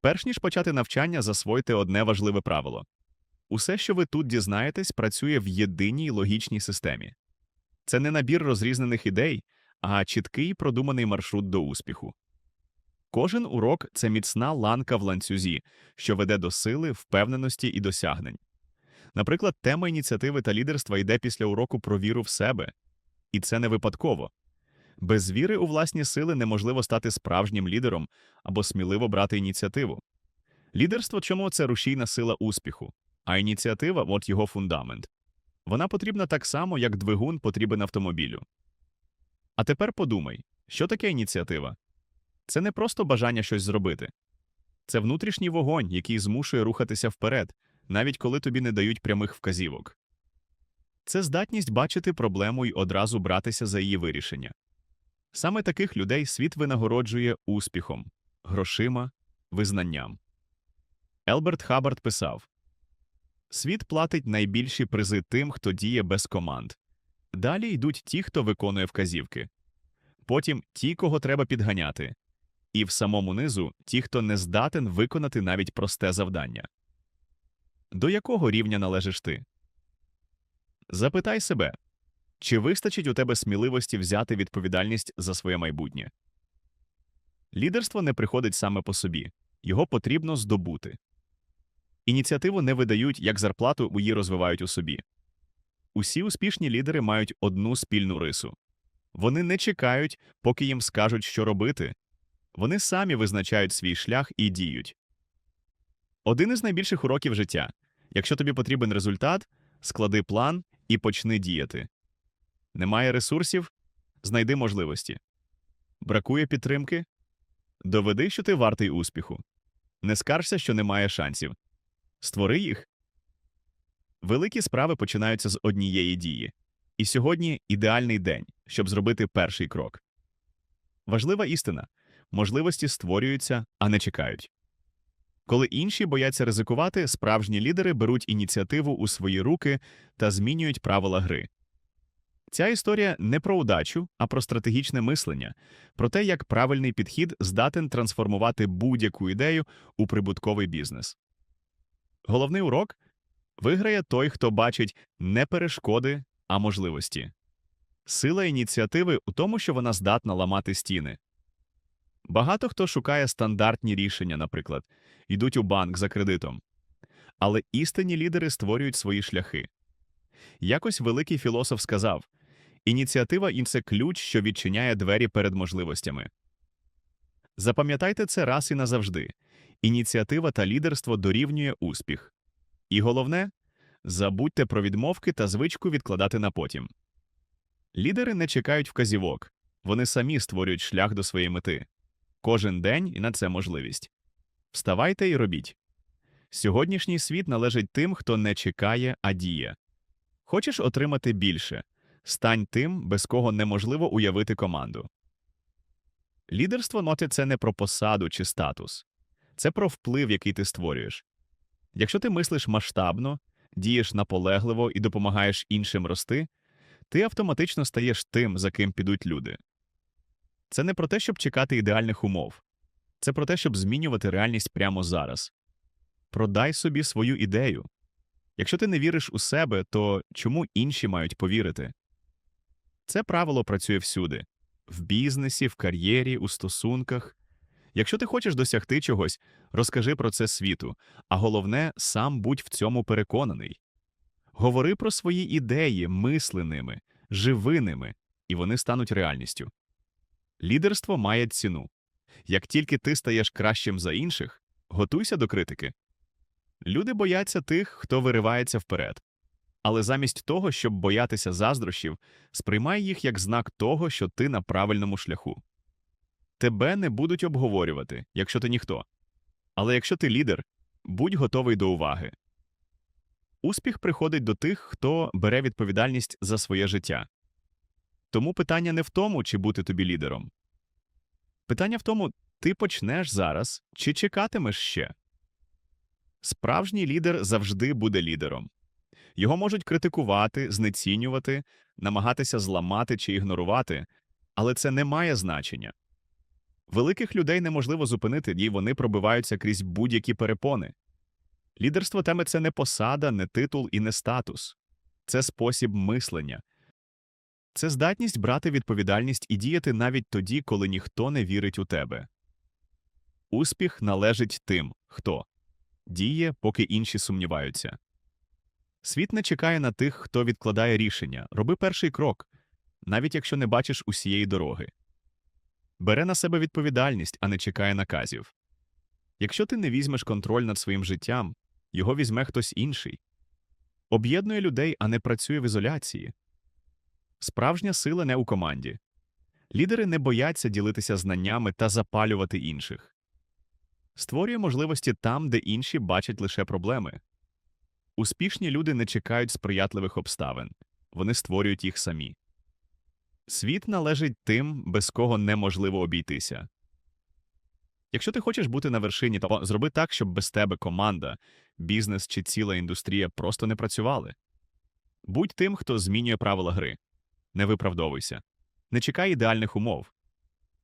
Перш ніж почати навчання, засвойте одне важливе правило. Усе, що ви тут дізнаєтесь, працює в єдиній логічній системі. Це не набір розрізнених ідей, а чіткий продуманий маршрут до успіху. Кожен урок це міцна ланка в ланцюзі, що веде до сили, впевненості і досягнень. Наприклад, тема ініціативи та лідерства йде після уроку про віру в себе. І це не випадково. Без віри у власні сили неможливо стати справжнім лідером або сміливо брати ініціативу. Лідерство чому це рушійна сила успіху, а ініціатива от його фундамент. Вона потрібна так само, як двигун потрібен автомобілю. А тепер подумай, що таке ініціатива? Це не просто бажання щось зробити. Це внутрішній вогонь, який змушує рухатися вперед, навіть коли тобі не дають прямих вказівок. Це здатність бачити проблему і одразу братися за її вирішення. Саме таких людей світ винагороджує успіхом, грошима, визнанням. Елберт Хаббард писав Світ платить найбільші призи тим, хто діє без команд. Далі йдуть ті, хто виконує вказівки. Потім ті, кого треба підганяти. І в самому низу ті, хто не здатен виконати навіть просте завдання. До якого рівня належиш ти? Запитай себе, чи вистачить у тебе сміливості взяти відповідальність за своє майбутнє? Лідерство не приходить саме по собі, його потрібно здобути. Ініціативу не видають як зарплату, її розвивають у собі. Усі успішні лідери мають одну спільну рису вони не чекають, поки їм скажуть, що робити, вони самі визначають свій шлях і діють. Один із найбільших уроків життя якщо тобі потрібен результат, склади план і почни діяти. Немає ресурсів знайди можливості. Бракує підтримки доведи, що ти вартий успіху. Не скаржся, що немає шансів. Створи їх. Великі справи починаються з однієї дії. І сьогодні ідеальний день, щоб зробити перший крок. Важлива істина можливості створюються, а не чекають. Коли інші бояться ризикувати, справжні лідери беруть ініціативу у свої руки та змінюють правила гри. Ця історія не про удачу, а про стратегічне мислення, про те, як правильний підхід здатен трансформувати будь-яку ідею у прибутковий бізнес. Головний урок виграє той, хто бачить не перешкоди, а можливості. Сила ініціативи у тому, що вона здатна ламати стіни. Багато хто шукає стандартні рішення, наприклад, йдуть у банк за кредитом. Але істинні лідери створюють свої шляхи. Якось великий філософ сказав ініціатива і це ключ, що відчиняє двері перед можливостями. Запам'ятайте це раз і назавжди ініціатива та лідерство дорівнює успіх. І головне забудьте про відмовки та звичку відкладати на потім. Лідери не чекають вказівок, вони самі створюють шлях до своєї мети. Кожен день і на це можливість. Вставайте і робіть. Сьогоднішній світ належить тим, хто не чекає, а діє. Хочеш отримати більше стань тим, без кого неможливо уявити команду. Лідерство ноти це не про посаду чи статус, це про вплив, який ти створюєш. Якщо ти мислиш масштабно, дієш наполегливо і допомагаєш іншим рости, ти автоматично стаєш тим, за ким підуть люди. Це не про те, щоб чекати ідеальних умов, це про те, щоб змінювати реальність прямо зараз. Продай собі свою ідею. Якщо ти не віриш у себе, то чому інші мають повірити? Це правило працює всюди в бізнесі, в кар'єрі, у стосунках. Якщо ти хочеш досягти чогось, розкажи про це світу, а головне, сам будь в цьому переконаний. Говори про свої ідеї, мисли ними, живи ними, і вони стануть реальністю. Лідерство має ціну. Як тільки ти стаєш кращим за інших, готуйся до критики. Люди бояться тих, хто виривається вперед. Але замість того, щоб боятися заздрощів, сприймай їх як знак того, що ти на правильному шляху. Тебе не будуть обговорювати, якщо ти ніхто. Але якщо ти лідер, будь готовий до уваги. Успіх приходить до тих, хто бере відповідальність за своє життя. Тому питання не в тому, чи бути тобі лідером. Питання в тому, ти почнеш зараз чи чекатимеш ще. Справжній лідер завжди буде лідером. Його можуть критикувати, знецінювати, намагатися зламати чи ігнорувати, але це не має значення. Великих людей неможливо зупинити, і вони пробиваються крізь будь-які перепони. Лідерство теми це не посада, не титул і не статус. Це спосіб мислення. Це здатність брати відповідальність і діяти навіть тоді, коли ніхто не вірить у тебе. Успіх належить тим, хто діє, поки інші сумніваються. Світ не чекає на тих, хто відкладає рішення. Роби перший крок, навіть якщо не бачиш усієї дороги. Бере на себе відповідальність, а не чекає наказів. Якщо ти не візьмеш контроль над своїм життям, його візьме хтось інший. Об'єднує людей, а не працює в ізоляції. Справжня сила не у команді. Лідери не бояться ділитися знаннями та запалювати інших. Створює можливості там, де інші бачать лише проблеми. Успішні люди не чекають сприятливих обставин, вони створюють їх самі. Світ належить тим, без кого неможливо обійтися. Якщо ти хочеш бути на вершині, то зроби так, щоб без тебе команда, бізнес чи ціла індустрія просто не працювали. Будь тим, хто змінює правила гри. Не виправдовуйся. Не чекай ідеальних умов.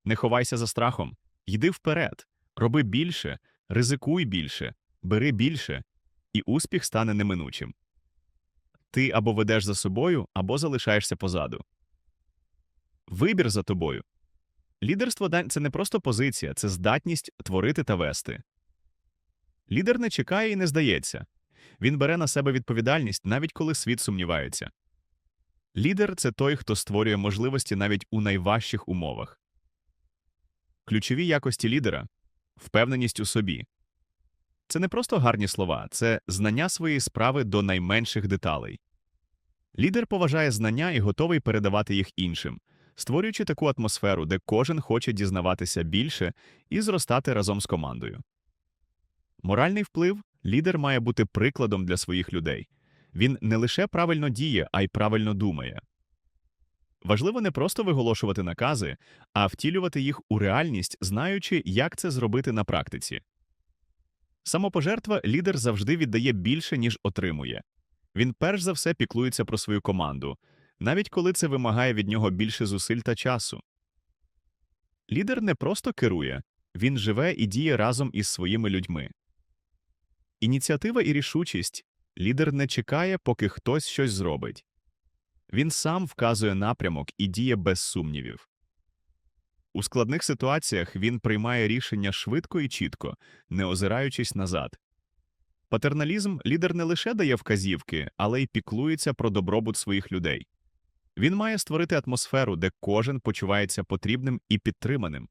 Не ховайся за страхом. Йди вперед. Роби більше, ризикуй більше, бери більше, і успіх стане неминучим. Ти або ведеш за собою, або залишаєшся позаду. Вибір за тобою. Лідерство це не просто позиція, це здатність творити та вести. Лідер не чекає і не здається. Він бере на себе відповідальність, навіть коли світ сумнівається. Лідер це той, хто створює можливості навіть у найважчих умовах. Ключові якості лідера впевненість у собі. Це не просто гарні слова, це знання своєї справи до найменших деталей. Лідер поважає знання і готовий передавати їх іншим, створюючи таку атмосферу, де кожен хоче дізнаватися більше і зростати разом з командою. Моральний вплив лідер має бути прикладом для своїх людей. Він не лише правильно діє, а й правильно думає. Важливо не просто виголошувати накази, а втілювати їх у реальність, знаючи, як це зробити на практиці. Самопожертва лідер завжди віддає більше, ніж отримує. Він перш за все піклується про свою команду, навіть коли це вимагає від нього більше зусиль та часу. Лідер не просто керує, він живе і діє разом із своїми людьми. Ініціатива і рішучість лідер не чекає, поки хтось щось зробить. Він сам вказує напрямок і діє без сумнівів. У складних ситуаціях він приймає рішення швидко і чітко, не озираючись назад. Патерналізм лідер не лише дає вказівки, але й піклується про добробут своїх людей. Він має створити атмосферу, де кожен почувається потрібним і підтриманим.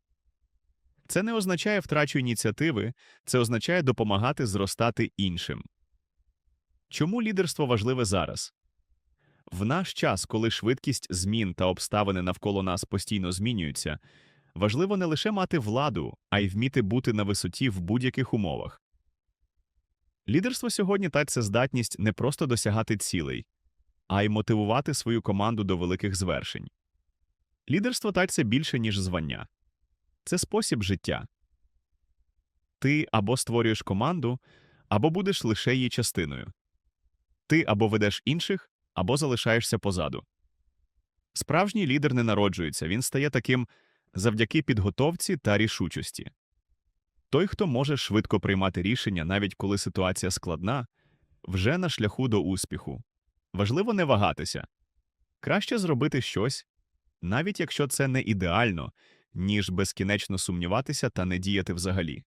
Це не означає втрачу ініціативи, це означає допомагати зростати іншим. Чому лідерство важливе зараз? В наш час, коли швидкість змін та обставини навколо нас постійно змінюються, важливо не лише мати владу, а й вміти бути на висоті в будь-яких умовах. Лідерство сьогодні та це здатність не просто досягати цілей, а й мотивувати свою команду до великих звершень. Лідерство та це більше, ніж звання, це спосіб життя. Ти або створюєш команду, або будеш лише її частиною. Ти або ведеш інших, або залишаєшся позаду. Справжній лідер не народжується, він стає таким завдяки підготовці та рішучості. Той, хто може швидко приймати рішення, навіть коли ситуація складна, вже на шляху до успіху. Важливо не вагатися краще зробити щось, навіть якщо це не ідеально, ніж безкінечно сумніватися та не діяти взагалі.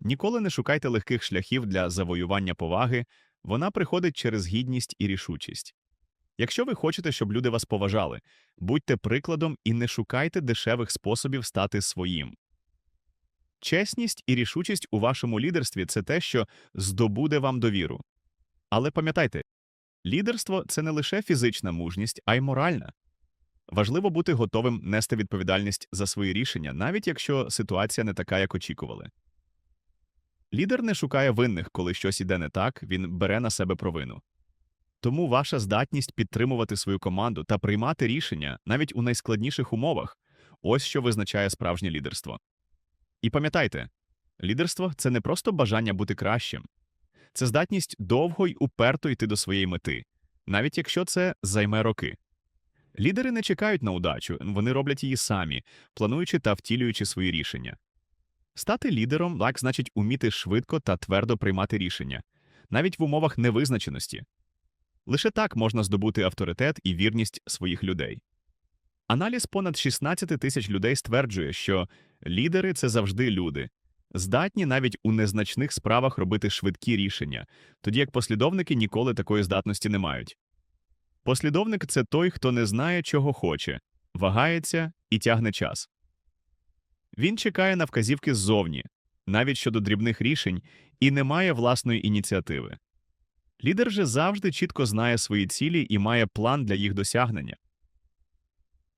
Ніколи не шукайте легких шляхів для завоювання поваги, вона приходить через гідність і рішучість. Якщо ви хочете, щоб люди вас поважали, будьте прикладом і не шукайте дешевих способів стати своїм. Чесність і рішучість у вашому лідерстві це те, що здобуде вам довіру. Але пам'ятайте, лідерство це не лише фізична мужність, а й моральна. Важливо бути готовим нести відповідальність за свої рішення, навіть якщо ситуація не така, як очікували. Лідер не шукає винних, коли щось іде не так, він бере на себе провину. Тому ваша здатність підтримувати свою команду та приймати рішення навіть у найскладніших умовах ось що визначає справжнє лідерство. І пам'ятайте, лідерство це не просто бажання бути кращим, це здатність довго й уперто йти до своєї мети, навіть якщо це займе роки. Лідери не чекають на удачу, вони роблять її самі, плануючи та втілюючи свої рішення. Стати лідером так значить уміти швидко та твердо приймати рішення, навіть в умовах невизначеності. Лише так можна здобути авторитет і вірність своїх людей. Аналіз понад 16 тисяч людей стверджує, що лідери це завжди люди, здатні навіть у незначних справах робити швидкі рішення, тоді як послідовники ніколи такої здатності не мають. Послідовник це той, хто не знає, чого хоче, вагається і тягне час. Він чекає на вказівки ззовні, навіть щодо дрібних рішень, і не має власної ініціативи. Лідер же завжди чітко знає свої цілі і має план для їх досягнення.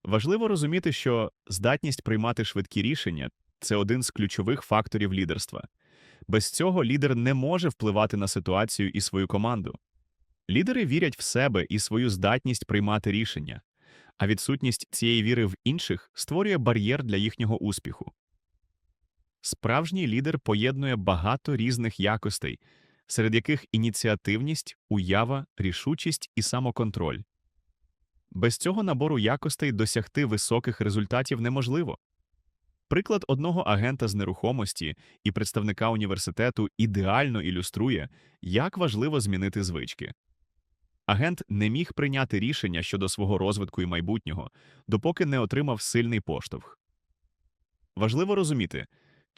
Важливо розуміти, що здатність приймати швидкі рішення це один з ключових факторів лідерства. Без цього лідер не може впливати на ситуацію і свою команду. Лідери вірять в себе і свою здатність приймати рішення, а відсутність цієї віри в інших створює бар'єр для їхнього успіху. Справжній лідер поєднує багато різних якостей, серед яких ініціативність, уява, рішучість і самоконтроль. Без цього набору якостей досягти високих результатів неможливо. Приклад одного агента з нерухомості і представника університету ідеально ілюструє, як важливо змінити звички. Агент не міг прийняти рішення щодо свого розвитку і майбутнього, допоки не отримав сильний поштовх. Важливо розуміти,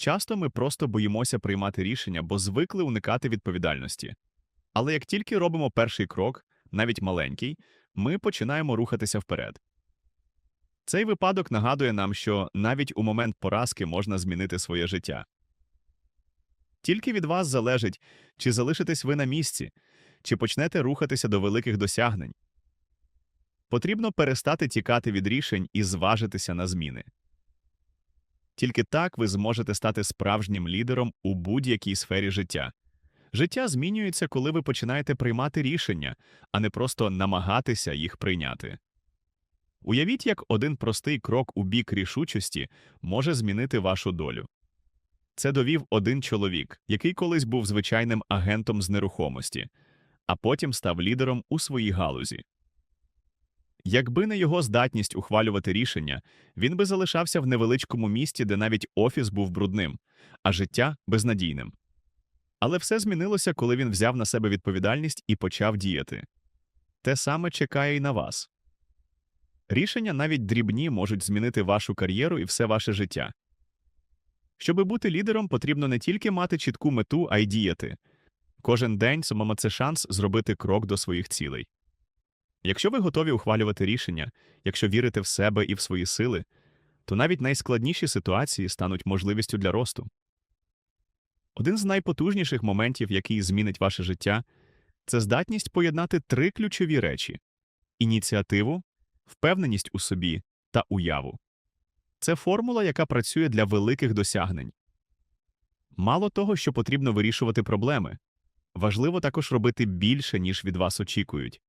часто ми просто боїмося приймати рішення, бо звикли уникати відповідальності. Але як тільки робимо перший крок, навіть маленький, ми починаємо рухатися вперед. Цей випадок нагадує нам, що навіть у момент поразки можна змінити своє життя. Тільки від вас залежить, чи залишитесь ви на місці, чи почнете рухатися до великих досягнень. Потрібно перестати тікати від рішень і зважитися на зміни. Тільки так ви зможете стати справжнім лідером у будь-якій сфері життя. Життя змінюється, коли ви починаєте приймати рішення, а не просто намагатися їх прийняти. Уявіть, як один простий крок у бік рішучості може змінити вашу долю. Це довів один чоловік, який колись був звичайним агентом з нерухомості, а потім став лідером у своїй галузі. Якби не його здатність ухвалювати рішення, він би залишався в невеличкому місті, де навіть офіс був брудним, а життя безнадійним. Але все змінилося, коли він взяв на себе відповідальність і почав діяти. Те саме чекає й на вас. Рішення навіть дрібні можуть змінити вашу кар'єру і все ваше життя. Щоби бути лідером, потрібно не тільки мати чітку мету, а й діяти. Кожен день самому це шанс зробити крок до своїх цілей. Якщо ви готові ухвалювати рішення, якщо вірите в себе і в свої сили, то навіть найскладніші ситуації стануть можливістю для росту. Один з найпотужніших моментів, який змінить ваше життя, це здатність поєднати три ключові речі ініціативу, впевненість у собі та уяву. Це формула, яка працює для великих досягнень. Мало того, що потрібно вирішувати проблеми, важливо також робити більше, ніж від вас очікують.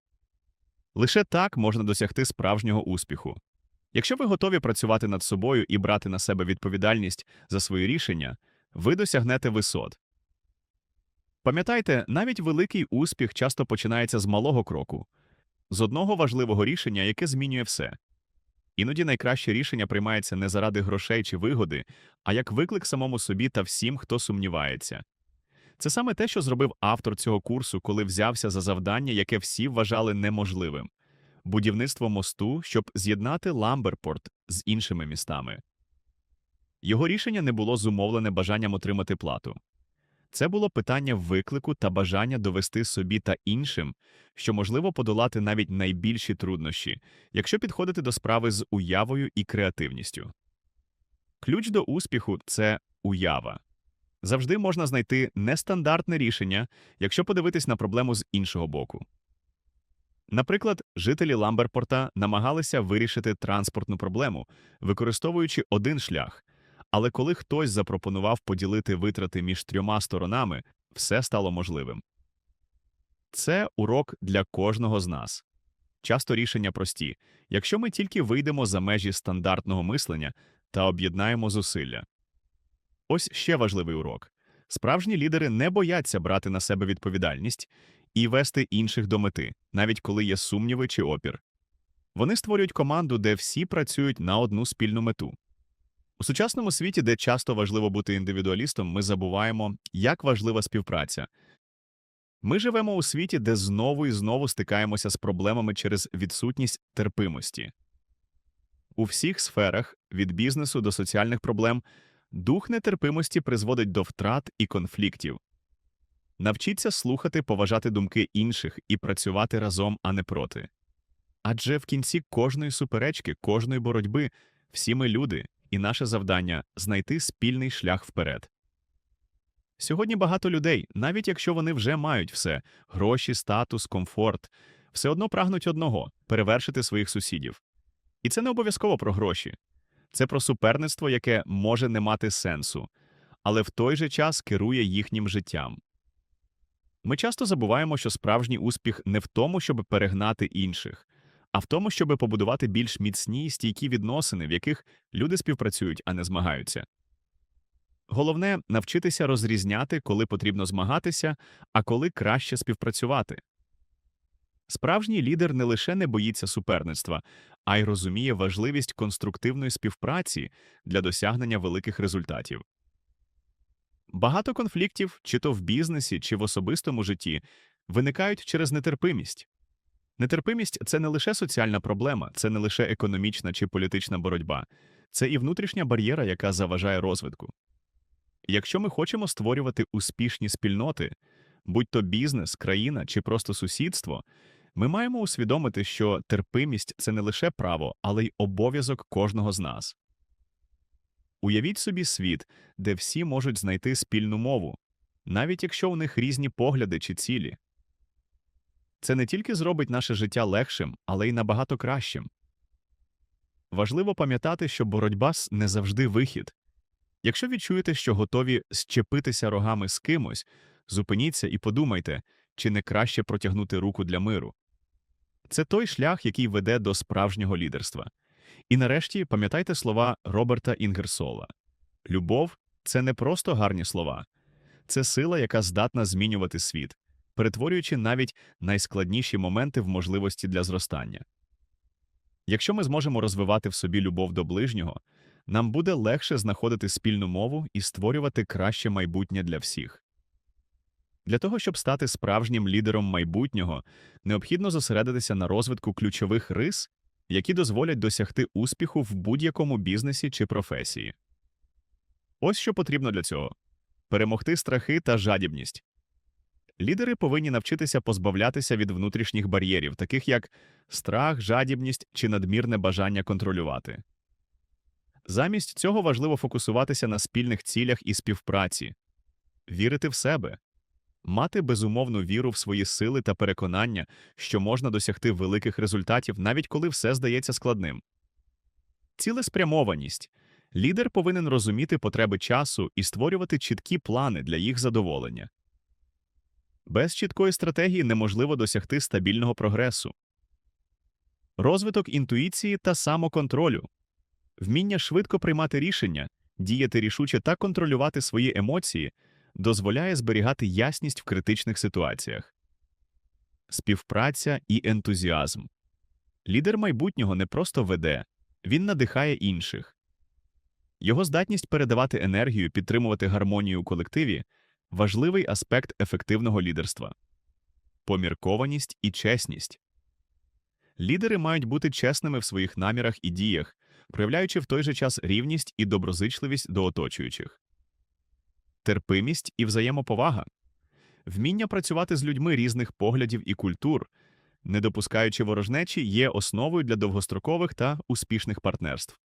Лише так можна досягти справжнього успіху. Якщо ви готові працювати над собою і брати на себе відповідальність за свої рішення, ви досягнете висот. Пам'ятайте, навіть великий успіх часто починається з малого кроку, з одного важливого рішення, яке змінює все. Іноді найкраще рішення приймається не заради грошей чи вигоди, а як виклик самому собі та всім, хто сумнівається. Це саме те, що зробив автор цього курсу, коли взявся за завдання, яке всі вважали неможливим будівництво мосту, щоб з'єднати Ламберпорт з іншими містами. Його рішення не було зумовлене бажанням отримати плату. Це було питання виклику та бажання довести собі та іншим, що можливо подолати навіть найбільші труднощі, якщо підходити до справи з уявою і креативністю. Ключ до успіху це уява. Завжди можна знайти нестандартне рішення, якщо подивитись на проблему з іншого боку. Наприклад, жителі Ламберпорта намагалися вирішити транспортну проблему, використовуючи один шлях, але коли хтось запропонував поділити витрати між трьома сторонами, все стало можливим. Це урок для кожного з нас. Часто рішення прості, якщо ми тільки вийдемо за межі стандартного мислення та об'єднаємо зусилля. Ось ще важливий урок. Справжні лідери не бояться брати на себе відповідальність і вести інших до мети, навіть коли є сумніви чи опір. Вони створюють команду, де всі працюють на одну спільну мету. У сучасному світі, де часто важливо бути індивідуалістом, ми забуваємо, як важлива співпраця. Ми живемо у світі, де знову і знову стикаємося з проблемами через відсутність терпимості. У всіх сферах, від бізнесу до соціальних проблем, дух нетерпимості призводить до втрат і конфліктів. Навчіться слухати, поважати думки інших і працювати разом, а не проти. Адже в кінці кожної суперечки, кожної боротьби всі ми люди, і наше завдання знайти спільний шлях вперед. Сьогодні багато людей, навіть якщо вони вже мають все гроші, статус, комфорт, все одно прагнуть одного перевершити своїх сусідів. І це не обов'язково про гроші, це про суперництво, яке може не мати сенсу, але в той же час керує їхнім життям. Ми часто забуваємо, що справжній успіх не в тому, щоб перегнати інших, а в тому, щоб побудувати більш міцні стійкі відносини, в яких люди співпрацюють, а не змагаються. Головне навчитися розрізняти, коли потрібно змагатися, а коли краще співпрацювати. Справжній лідер не лише не боїться суперництва, а й розуміє важливість конструктивної співпраці для досягнення великих результатів. Багато конфліктів, чи то в бізнесі, чи в особистому житті, виникають через нетерпимість. Нетерпимість це не лише соціальна проблема, це не лише економічна чи політична боротьба, це і внутрішня бар'єра, яка заважає розвитку. Якщо ми хочемо створювати успішні спільноти, будь то бізнес, країна чи просто сусідство, ми маємо усвідомити, що терпимість це не лише право, але й обов'язок кожного з нас. Уявіть собі світ, де всі можуть знайти спільну мову, навіть якщо у них різні погляди чи цілі. Це не тільки зробить наше життя легшим, але й набагато кращим. Важливо пам'ятати, що боротьба не завжди вихід. Якщо відчуєте, що готові щепитися рогами з кимось, зупиніться і подумайте, чи не краще протягнути руку для миру. Це той шлях, який веде до справжнього лідерства. І нарешті пам'ятайте слова Роберта Інгерсола любов це не просто гарні слова, це сила, яка здатна змінювати світ, перетворюючи навіть найскладніші моменти в можливості для зростання. Якщо ми зможемо розвивати в собі любов до ближнього, нам буде легше знаходити спільну мову і створювати краще майбутнє для всіх. Для того, щоб стати справжнім лідером майбутнього, необхідно зосередитися на розвитку ключових рис, які дозволять досягти успіху в будь-якому бізнесі чи професії. Ось що потрібно для цього перемогти страхи та жадібність. Лідери повинні навчитися позбавлятися від внутрішніх бар'єрів, таких як страх, жадібність чи надмірне бажання контролювати. Замість цього важливо фокусуватися на спільних цілях і співпраці, вірити в себе, мати безумовну віру в свої сили та переконання, що можна досягти великих результатів, навіть коли все здається складним. Цілеспрямованість лідер повинен розуміти потреби часу і створювати чіткі плани для їх задоволення. Без чіткої стратегії неможливо досягти стабільного прогресу. Розвиток інтуїції та самоконтролю, вміння швидко приймати рішення, діяти рішуче та контролювати свої емоції дозволяє зберігати ясність в критичних ситуаціях. Співпраця і ентузіазм. Лідер майбутнього не просто веде, він надихає інших. Його здатність передавати енергію, підтримувати гармонію у колективі важливий аспект ефективного лідерства. Поміркованість і чесність. Лідери мають бути чесними в своїх намірах і діях, проявляючи в той же час рівність і доброзичливість до оточуючих терпимість і взаємоповага, вміння працювати з людьми різних поглядів і культур, не допускаючи ворожнечі, є основою для довгострокових та успішних партнерств.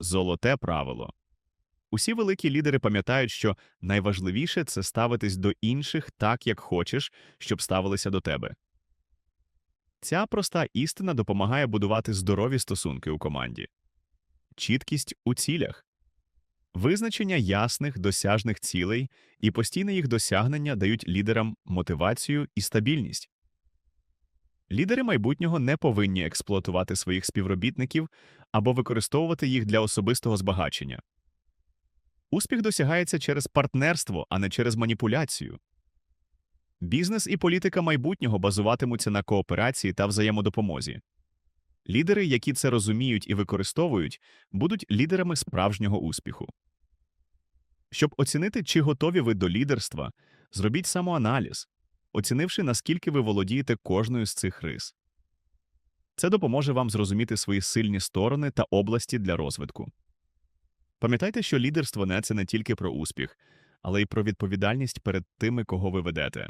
Золоте правило. Усі великі лідери пам'ятають, що найважливіше це ставитись до інших так, як хочеш, щоб ставилися до тебе. Ця проста істина допомагає будувати здорові стосунки у команді, чіткість у цілях, Визначення ясних досяжних цілей і постійне їх досягнення дають лідерам мотивацію і стабільність. Лідери майбутнього не повинні експлуатувати своїх співробітників або використовувати їх для особистого збагачення. Успіх досягається через партнерство, а не через маніпуляцію. Бізнес і політика майбутнього базуватимуться на кооперації та взаємодопомозі. Лідери, які це розуміють і використовують, будуть лідерами справжнього успіху. Щоб оцінити, чи готові ви до лідерства, зробіть самоаналіз, оцінивши, наскільки ви володієте кожною з цих рис. Це допоможе вам зрозуміти свої сильні сторони та області для розвитку. Пам'ятайте, що лідерство не це не тільки про успіх, але й про відповідальність перед тими, кого ви ведете.